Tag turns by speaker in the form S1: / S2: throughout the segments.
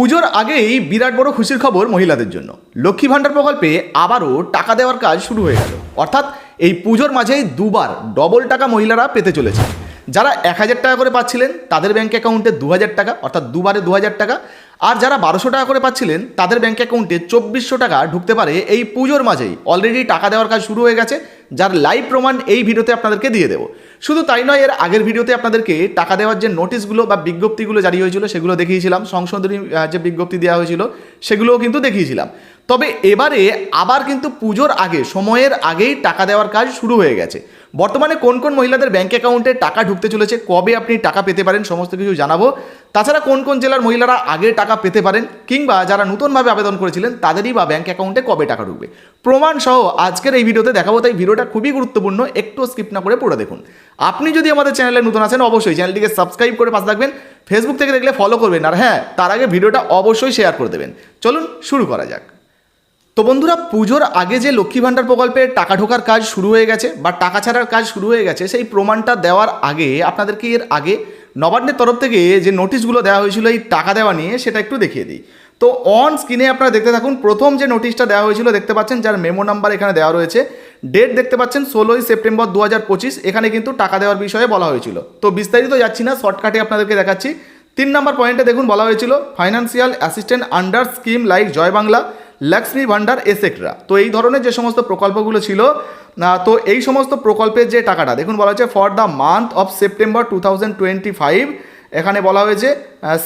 S1: পুজোর আগেই বিরাট বড় খুশির খবর মহিলাদের জন্য। লক্ষ্মী ভাণ্ডার প্রকল্পে আবারও টাকা দেওয়ার কাজ শুরু হয়ে গেল। অর্থাৎ এই পুজোর মাঝেই দুবার ডবল টাকা মহিলারা পেতে চলেছে যারা এক হাজার টাকা করে পাচ্ছিলেন, তাদের ব্যাঙ্ক অ্যাকাউন্টে দু হাজার টাকা, অর্থাৎ দুবারে দু হাজার টাকা। আর যারা বারোশো টাকা করে পাচ্ছিলেন, তাদের ব্যাঙ্ক অ্যাকাউন্টে চব্বিশশো টাকা ঢুকতে পারে এই পুজোর মাঝেই। অলরেডি টাকা দেওয়ার কাজ শুরু হয়ে গেছে, যার লাইভ প্রমাণ এই ভিডিওতে আপনাদেরকে দিয়ে দেবো। শুধু তাই নয়, এর আগের ভিডিওতে আপনাদেরকে টাকা দেওয়ার যে নোটিশগুলো বা বিজ্ঞপ্তিগুলো জারি হয়েছিল, সেগুলো দেখিয়েছিলাম। সংশোধনী যে বিজ্ঞপ্তি দেওয়া হয়েছিল, সেগুলোও কিন্তু দেখিয়েছিলাম। তবে এবারে আবার কিন্তু পুজোর আগে, সময়ের আগেই টাকা দেওয়ার কাজ শুরু হয়ে গেছে। বর্তমানে কোন কোন মহিলাদের ব্যাঙ্ক অ্যাকাউন্টে টাকা ঢুকতে চলেছে, কবে আপনি টাকা পেতে পারেন সমস্ত কিছু জানাব। তাছাড়া কোন কোন জেলার মহিলারা আগে টাকা পেতে পারেন কিংবা যারা নতুনভাবে আবেদন করেছিলেন, তাদেরই বা ব্যাঙ্ক অ্যাকাউন্টে কবে টাকা ঢুকবে? প্রমাণ সহ আজকের এই ভিডিওতে দেখাবো, তাই ভিডিওটা খুবই গুরুত্বপূর্ণ, একটু স্কিপ না করে পড়ে দেখুন। আপনি যদি আমাদের চ্যানেলে নতুন আছেন, অবশ্যই চ্যানেলটিকে সাবস্ক্রাইব করে পাশে থাকবেন ফেসবুক থেকে দেখলে ফলো করবেন, আর হ্যাঁ তার আগে ভিডিওটা অবশ্যই শেয়ার করে দেবেন। চলুন শুরু করা যাক। তো বন্ধুরা, পুজোর আগে যে লক্ষ্মী ভাণ্ডার প্রকল্পে টাকা ঢোকার কাজ শুরু হয়ে গেছে বা টাকা ছাড়ার কাজ শুরু হয়ে গেছে, সেই প্রমাণটা দেওয়ার আগে আপনাদেরকে এর আগে নবান্নের তরফ থেকে যে নোটিশগুলো দেওয়া হয়েছিল এই টাকা দেওয়া নিয়ে সেটা একটু দেখিয়ে দিই। তো অন স্ক্রিনে আপনারা দেখতে থাকুন, প্রথম যে নোটিশটা দেওয়া হয়েছিল দেখতে পাচ্ছেন, যার মেমো নাম্বার এখানে দেওয়া রয়েছে। ডেট দেখতে পাচ্ছেন, ষোলোই সেপ্টেম্বর দু হাজার পঁচিশ, এখানে কিন্তু টাকা দেওয়ার বিষয়ে বলা হয়েছিল। তো বিস্তারিত যাচ্ছি না, শর্টকাটে আপনাদেরকে দেখাচ্ছি। তিন নম্বর পয়েন্টে দেখুন, বলা হয়েছিল financial assistant under scheme like Joy Bangla Lakshmi Bhandar etcetera তো এই ধরনের যে সমস্ত প্রকল্পগুলো ছিল তো এই সমস্ত প্রকল্পের যে টাকাটা, দেখুন বলা হচ্ছে for the month of September two thousand twenty five এখানে বলা হয়েছে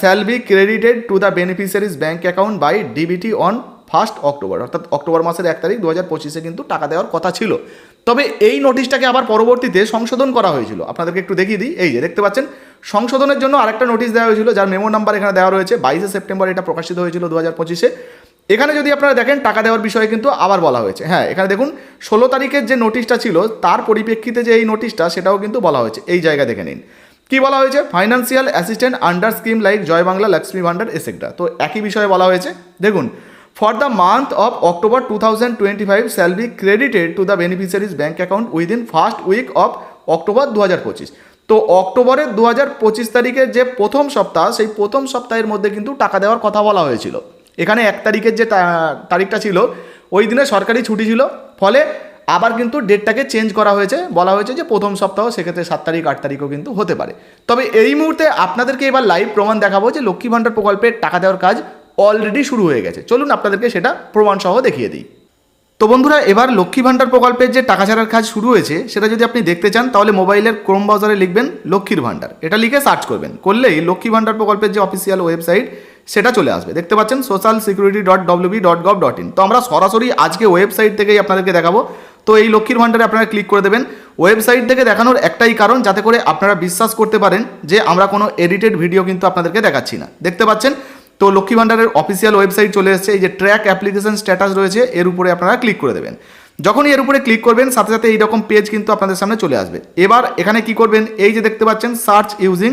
S1: shall be credited to the beneficiaries bank account by DBT on first October অর্থাৎ অক্টোবর মাসের এক তারিখ দু হাজার পঁচিশে কিন্তু টাকা দেওয়ার কথা ছিল। তবে এই নোটিশটাকে আবার পরবর্তীতে সংশোধন করা হয়েছিল। আপনাদেরকে একটু দেখিয়ে দিই, এই যে দেখতে পাচ্ছেন, সংশোধনের জন্য আরেকটা নোটিশ দেওয়া হয়েছিল, যার মেমো নাম্বার এখানে দেওয়া রয়েছে, বাইশে সেপ্টেম্বর এটা প্রকাশিত হয়েছিল দু হাজার পঁচিশে। এখানে যদি আপনারা দেখেন, টাকা দেওয়ার বিষয়ে কিন্তু আবার বলা হয়েছে। হ্যাঁ এখানে দেখুন, ষোলো তারিখের যে নোটিশটা ছিল, তার পরিপ্রেক্ষিতে যে এই নোটিশটা সেটাও কিন্তু বলা হয়েছে। এই জায়গা দেখে নিন। কি বলা হয়েছে? Financial assistant under scheme like Joy Bangla Lakshmi Bhandar এসেক্টা তো একই বিষয়ে বলা হয়েছে। দেখুন for the month of October two thousand twenty five shall be credited to the beneficiaries bank account within first week of October দু হাজার পঁচিশ তো অক্টোবরের দু হাজার পঁচিশ তারিখের যে প্রথম সপ্তাহ, সেই প্রথম সপ্তাহের মধ্যে কিন্তু টাকা দেওয়ার কথা বলা হয়েছিল। এখানে এক তারিখের যে তারিখটা ছিল, ওই দিনে সরকারি ছুটি ছিল, ফলে আবার কিন্তু ডেটটাকে চেঞ্জ করা হয়েছে, বলা হয়েছে যে প্রথম সপ্তাহ, সেক্ষেত্রে সাত তারিখ, আট তারিখও কিন্তু হতে পারে। তবে এই মুহূর্তে আপনাদেরকে এবার লাইভ প্রমাণ দেখাবো যে লক্ষ্মী ভাণ্ডার প্রকল্পের টাকা দেওয়ার কাজ অলরেডি শুরু হয়ে গেছে। চলুন আপনাদেরকে সেটা প্রমাণ সহ দেখিয়ে দিই। তো বন্ধুরা, এবার লক্ষ্মী ভাণ্ডার প্রকল্পের যে টাকা ছাড়ার কাজ শুরু হয়েছে, সেটা যদি আপনি দেখতে চান, তাহলে মোবাইলের ক্রোম ব্রাউজারে লিখবেন লক্ষ্মীর ভাণ্ডার। এটা লিখে সার্চ করবেন। করলেই লক্ষ্মী ভাণ্ডার প্রকল্পের যে অফিসিয়াল ওয়েবসাইট সেটা চলে আসবে। দেখতে পাচ্ছেন social security dot WB dot gov dot in তো আমরা সরাসরি আজকে ওয়েবসাইট থেকেই আপনাদেরকে দেখাবো। তো এই লক্ষ্মীর ভাণ্ডারে আপনারা ক্লিক করে দেবেন। ওয়েবসাইট থেকে দেখানোর একটাই কারণ, যাতে করে আপনারা বিশ্বাস করতে পারেন যে আমরা কোনো এডিটেড ভিডিও কিন্তু আপনাদেরকে দেখাচ্ছি না। দেখতে পাচ্ছেন? তো লক্ষ্মী ভাণ্ডারের অফিসিয়াল ওয়েবসাইট চলে এসেছে। এই যে ট্র্যাক অ্যাপ্লিকেশন স্ট্যাটাস রয়েছে, এর উপরে আপনারা ক্লিক করে দেবেন। যখনই এর উপরে ক্লিক করবেন, সাথে সাথে এইরকম পেজ কিন্তু আপনাদের সামনে চলে আসবে। এবার এখানে কি করবেন? এই যে দেখতে পাচ্ছেন সার্চ ইউজিং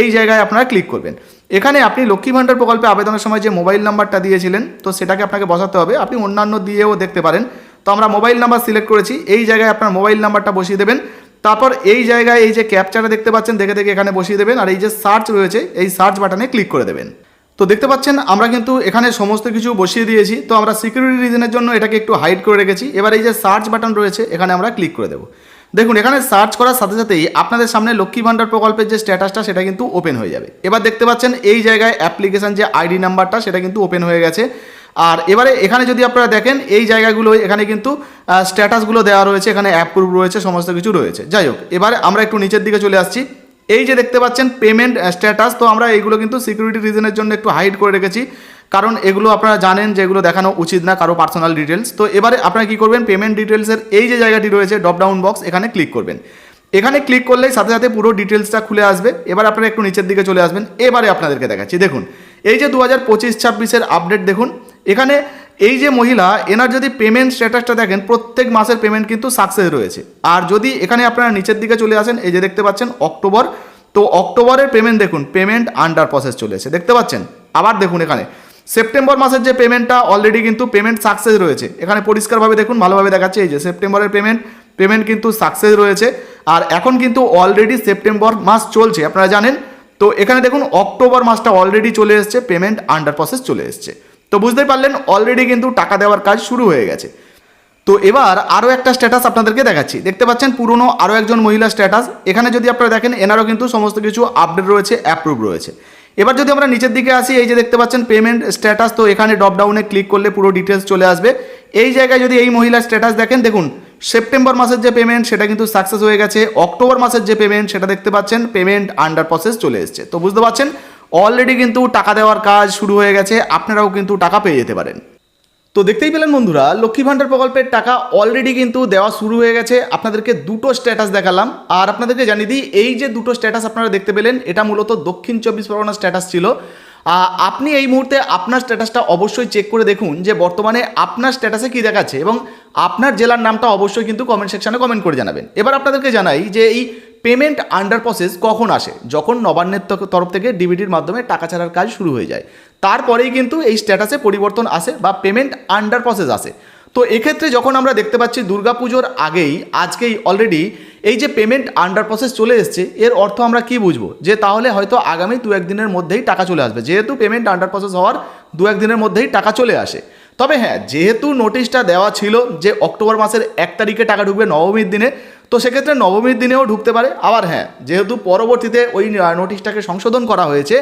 S1: এই জায়গায় আপনারা ক্লিক করবেন। এখানে আপনি লক্ষ্মী ভাণ্ডার প্রকল্পে আবেদনের সময় যে মোবাইল নাম্বারটা দিয়েছিলেন, তো সেটাকে আপনাকে বসাতে হবে। আপনি অন্যান্য দিয়েও দেখতে পারেন। তো আমরা মোবাইল নাম্বার সিলেক্ট করেছি। এই জায়গায় আপনার মোবাইল নাম্বারটা বসিয়ে দেবেন। তারপর এই জায়গায় এই যে ক্যাপচারটা দেখতে পাচ্ছেন, দেখে দেখে এখানে বসিয়ে দেবেন। আর এই যে সার্চ রয়েছে, এই সার্চ বাটনে ক্লিক করে দেবেন। তো দেখতে পাচ্ছেন, আমরা কিন্তু এখানে সমস্ত কিছু বসিয়ে দিয়েছি। তো আমরা সিকিউরিটি রিজনের জন্য এটাকে একটু হাইড করে রেখেছি। এবার এই যে সার্চ বাটন রয়েছে, এখানে আমরা ক্লিক করে দেবো। দেখুন, এখানে সার্চ করার সাথে সাথেই আপনাদের সামনে লক্ষ্মী ভাণ্ডার প্রকল্পের যে স্ট্যাটাসটা সেটা কিন্তু ওপেন হয়ে যাবে। এবার দেখতে পাচ্ছেন, এই জায়গায় অ্যাপ্লিকেশন যে আইডি নাম্বারটা সেটা কিন্তু ওপেন হয়ে গেছে। আর এবারে এখানে যদি আপনারা দেখেন, এই জায়গাগুলো এখানে কিন্তু স্ট্যাটাসগুলো দেওয়া রয়েছে, এখানে অ্যাপ্রুভ রয়েছে, সমস্ত কিছু রয়েছে। যাই হোক, এবারে আমরা একটু নিচের দিকে চলে আসছি। এই যে দেখতে পাচ্ছেন পেমেন্ট স্ট্যাটাস তো আমরা এইগুলো কিন্তু সিকিউরিটি রিজনের জন্য একটু হাইড করে রেখেছি। কারণ এগুলো আপনারা জানেন যে এগুলো দেখানো উচিত না কারও পার্সোনাল ডিটেলস তো এবারে আপনারা কি করবেন? পেমেন্ট ডিটেলসের এই যে জায়গাটি রয়েছে ড্রপ ডাউন বক্স এখানে ক্লিক করবেন। এখানে ক্লিক করলেই সাথে সাথে পুরো ডিটেলসটা খুলে আসবে। এবার আপনারা একটু নিচের দিকে চলে আসবেন। এবারে আপনাদেরকে দেখাচ্ছি। দেখুন, এই যে দু হাজার পঁচিশ, ছাব্বিশের আপডেট দেখুন। এখানে এই যে মহিলা, এনার যদি পেমেন্ট স্ট্যাটাসটা দেখেন, প্রত্যেক মাসের পেমেন্ট কিন্তু সাকসেস রয়েছে। আর যদি এখানে আপনারা নিচের দিকে চলে আসেন, এই যে দেখতে পাচ্ছেন, অক্টোবর। তো অক্টোবরের পেমেন্ট দেখুন পেমেন্ট আন্ডার প্রসেস চলে এসেছে দেখতে পাচ্ছেন? আবার দেখুন এখানে। সেপ্টেম্বর মাসের যে পেমেন্টটা অলরেডি কিন্তু পেমেন্ট সাকসেস রয়েছে। এখানে পরিষ্কারভাবে দেখুন, ভালোভাবে দেখাচ্ছে, এই যে সেপ্টেম্বরের পেমেন্ট পেমেন্ট কিন্তু সাকসেস রয়েছে। আর এখন কিন্তু অলরেডি সেপ্টেম্বর মাস চলছে, আপনারা জানেন? তো এখানে দেখুন, অক্টোবর মাসটা অলরেডি চলে এসছে পেমেন্ট আন্ডার প্রসেস চলে এসছে। তো বুঝতেই পারলেন অলরেডি কিন্তু টাকা দেওয়ার কাজ শুরু হয়ে গেছে। তো এবার আরও একটা স্ট্যাটাস আপনাদেরকে দেখাচ্ছি। দেখতে পাচ্ছেন, পুরনো আরও একজন মহিলা স্ট্যাটাস এখানে যদি আপনারা দেখেন, এনারও কিন্তু সমস্ত কিছু আপডেট রয়েছে অ্যাপ্রুভ রয়েছে। এবার যদি আমরা নিচের দিকে আসি, এই যে দেখতে পাচ্ছেন পেমেন্ট স্ট্যাটাস তো এখানে ডপডাউনে ডাউনে ক্লিক করলে পুরো ডিটেলস চলে আসবে। এই জায়গায় যদি এই মহিলার স্ট্যাটাস দেখেন, দেখুন সেপ্টেম্বর মাসের যে পেমেন্ট সেটা কিন্তু সাকসেস হয়ে গেছে। অক্টোবর মাসের যে পেমেন্ট সেটা দেখতে পাচ্ছেন পেমেন্ট আন্ডার প্রসেস চলে এসছে। তো বুঝতে পারছেন অলরেডি কিন্তু টাকা দেওয়ার কাজ শুরু হয়ে গেছে, আপনারাও কিন্তু টাকা পেয়ে যেতে পারেন। তো দেখতেই পেলেন বন্ধুরা, লক্ষ্মী ভাণ্ডার প্রকল্পের টাকা অলরেডি কিন্তু দেওয়া শুরু হয়ে গেছে। আপনাদেরকে দুটো স্ট্যাটাস দেখালাম। আর আপনাদেরকে জানিয়ে দিই, এই যে দুটো স্ট্যাটাস আপনারা দেখতে পেলেন, এটা মূলত দক্ষিণ চব্বিশ পরগনার স্ট্যাটাস ছিল। আপনি এই মুহূর্তে আপনার স্ট্যাটাসটা অবশ্যই চেক করে দেখুন যে বর্তমানে আপনার স্ট্যাটাসে কী দেখাচ্ছে এবং আপনার জেলার নামটা অবশ্যই কিন্তু কমেন্ট সেকশানে কমেন্ট করে জানাবেন। এবার আপনাদেরকে জানাই যে এই পেমেন্ট আন্ডার প্রসেস কখন আসে? যখন নবান্নের তরফ থেকে ডিবিটির মাধ্যমে টাকা ছাড়ার কাজ শুরু হয়ে যায়। তারপরেই কিন্তু এই স্ট্যাটাসে পরিবর্তন আসে বা পেমেন্ট আন্ডার প্রসেস আসে। তো এক্ষেত্রে যখন আমরা দেখতে পাচ্ছি দুর্গাপুজোর আগেই, আজকেই অলরেডি এই যে পেমেন্ট আন্ডার প্রসেস চলে এসছে, এর অর্থ আমরা কি বুঝব? যে তাহলে হয়তো আগামী দু একদিনের মধ্যেই টাকা চলে আসবে। যেহেতু পেমেন্ট আন্ডার প্রসেস হওয়ার দু একদিনের মধ্যেই টাকা চলে আসে। তবে হ্যাঁ যেহেতু নোটিশটা দেওয়া ছিল যে অক্টোবর মাসের এক তারিখে টাকা ঢুকবে নবমীর দিনে তো সেক্ষেত্রে নবমীর দিনেও ঢুকতে পারে। আবার হ্যাঁ যেহেতু পরবর্তীতে ওই নোটিশটাকে সংশোধন করা হয়েছে,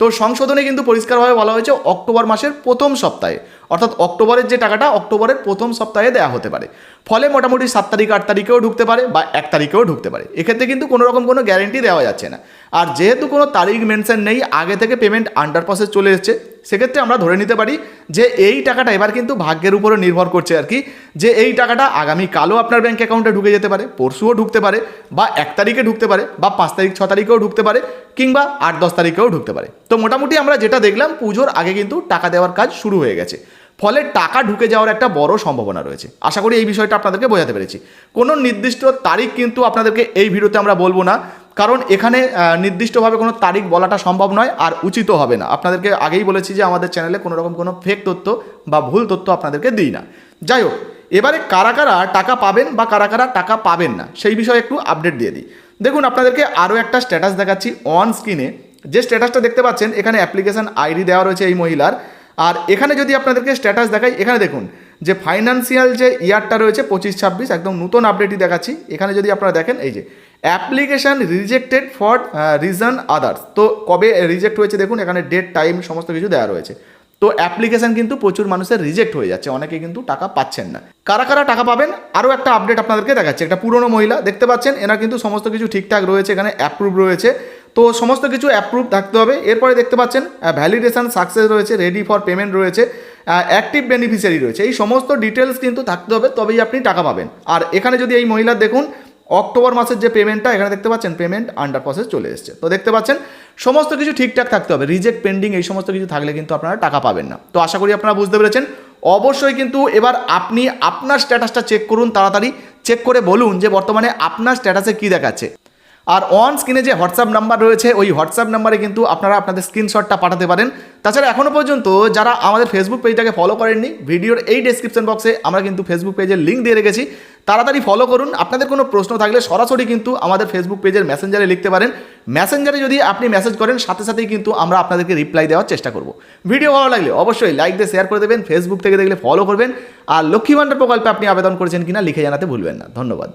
S1: তো সংশোধনে কিন্তু পরিষ্কারভাবে বলা হয়েছে অক্টোবর মাসের প্রথম সপ্তাহে। অর্থাৎ অক্টোবরের যে টাকাটা, অক্টোবরের প্রথম সপ্তাহে দেওয়া হতে পারে। ফলে মোটামুটি সাত তারিখ, আট তারিখেও ঢুকতে পারে বা এক তারিখেও ঢুকতে পারে। এক্ষেত্রে কিন্তু কোনো রকম কোনো গ্যারেন্টি দেওয়া যাচ্ছে না। আর যেহেতু কোনো তারিখ মেনশন নেই, আগে থেকে পেমেন্ট আন্ডার প্রসেস চলে এসছে সেক্ষেত্রে আমরা ধরে নিতে পারি যে এই টাকাটা এবার কিন্তু ভাগ্যের উপরে নির্ভর করছে আর কি, যে এই টাকাটা আগামী কালও আপনার ব্যাঙ্ক অ্যাকাউন্টে ঢুকে যেতে পারে, পরশুও ঢুকতে পারে, বা এক তারিখে ঢুকতে পারে, বা পাঁচ তারিখ, ছ তারিখেও ঢুকতে পারে, কিংবা আট, দশ তারিখেও ঢুকতে পারে। তো মোটামুটি আমরা যেটা দেখলাম, পুজোর আগে কিন্তু টাকা দেওয়ার কাজ শুরু হয়ে গেছে। ফলে টাকা ঢুকে যাওয়ার একটা বড় সম্ভাবনা রয়েছে। আশা করি এই বিষয়টা আপনাদেরকে বোঝাতে পেরেছি। কোনো নির্দিষ্ট তারিখ কিন্তু আপনাদেরকে এই ভিডিওতে আমরা বলব না কারণ এখানে নির্দিষ্টভাবে কোনো তারিখ বলাটা সম্ভব নয় আর উচিত হবে না। আপনাদেরকে আগেই বলেছি যে আমাদের চ্যানেলে কোনো রকম কোনো ফেক তথ্য বা ভুল তথ্য আপনাদেরকে দিই না। যাই হোক, এবারে কারা কারা টাকা পাবেন বা কারা কারা টাকা পাবেন না, সেই বিষয়ে একটু আপডেট দিয়ে দিই। দেখুন, আপনাদেরকে আরও একটা স্ট্যাটাস দেখাচ্ছি অন স্ক্রিনে যে স্ট্যাটাসটা দেখতে পাচ্ছেন, এখানে অ্যাপ্লিকেশন আইডি দেওয়া রয়েছে এই মহিলার। আর এখানে যদি আপনাদেরকে স্ট্যাটাস দেখাই, এখানে দেখুন যে ফাইন্যান্সিয়াল যে ইয়ারটা রয়েছে, পঁচিশ ছাব্বিশ, একদম নতুন আপডেটই দেখাচ্ছি। এখানে যদি আপনারা দেখেন, এই যে application rejected for reason others. তো কবে রিজেক্ট হয়েছে দেখুন, এখানে ডেট, টাইম, সমস্ত কিছু দেওয়া রয়েছে। তো অ্যাপ্লিকেশন কিন্তু প্রচুর মানুষের রিজেক্ট হয়ে যাচ্ছে, অনেকে কিন্তু টাকা পাচ্ছেন না। কারা কারা টাকা পাবেন? আরও একটা আপডেট আপনাদেরকে দেখাচ্ছে। একটা পুরনো মহিলা, দেখতে পাচ্ছেন, এনার কিন্তু সমস্ত কিছু ঠিকঠাক রয়েছে, এখানে অ্যাপ্রুভ রয়েছে। তো সমস্ত কিছু অ্যাপ্রুভ থাকতে হবে। এরপরে দেখতে পাচ্ছেন ভ্যালিডেশন সাকসেস রয়েছে রেডি ফর পেমেন্ট রয়েছে অ্যাক্টিভ বেনিফিশিয়ারি রয়েছে। এই সমস্ত ডিটেলস কিন্তু থাকতে হবে, তবেই আপনি টাকা পাবেন। আর এখানে যদি এই মহিলার দেখুন অক্টোবর মাসের যে পেমেন্টটা এখানে দেখতে পাচ্ছেন পেমেন্ট আন্ডার প্রসেস চলে এসছে। তো দেখতে পাচ্ছেন, সমস্ত কিছু ঠিকঠাক থাকতে হবে। রিজেক্ট পেন্ডিং এই সমস্ত কিছু থাকলে কিন্তু আপনারা টাকা পাবেন না। তো আশা করি আপনারা বুঝতে পেরেছেন। অবশ্যই কিন্তু এবার আপনি আপনার স্ট্যাটাসটা চেক করুন তাড়াতাড়ি। চেক করে বলুন যে বর্তমানে আপনার স্ট্যাটাসে কী দেখাচ্ছে। আর অন স্ক্রিনে যে হোয়াটসঅ্যাপ নাম্বার রয়েছে, ওই হোয়াটসঅ্যাপ নাম্বারে কিন্তু আপনারা আপনাদের স্ক্রিনশটটা পাঠাতে পারেন। তাছাড়া এখনও পর্যন্ত যারা আমাদের ফেসবুক পেজটাকে ফলো করেননি, ভিডিওর এই ডেসক্রিপশন বক্সে আমরা কিন্তু ফেসবুক পেজের লিঙ্ক দিয়ে রেখেছি। তাড়াতাড়ি ফলো করুন। আপনাদের কোনো প্রশ্ন থাকলে সরাসরি কিন্তু আমাদের ফেসবুক পেজের মেসেঞ্জারে লিখতে পারেন। মেসেঞ্জারে যদি আপনি মেসেজ করেন, সাথে সাথেই কিন্তু আমরা আপনাদেরকে রিপ্লাই দেওয়ার চেষ্টা করব। ভিডিও ভালো লাগলে অবশ্যই লাইক দিয়ে শেয়ার করে দেবেন। ফেসবুক থেকে দেখলে ফলো করবেন। আর লক্ষ্মী ভাণ্ডার প্রকল্পে আপনি আবেদন করেছেন কিনা লিখে জানাতে ভুলবেন না। ধন্যবাদ।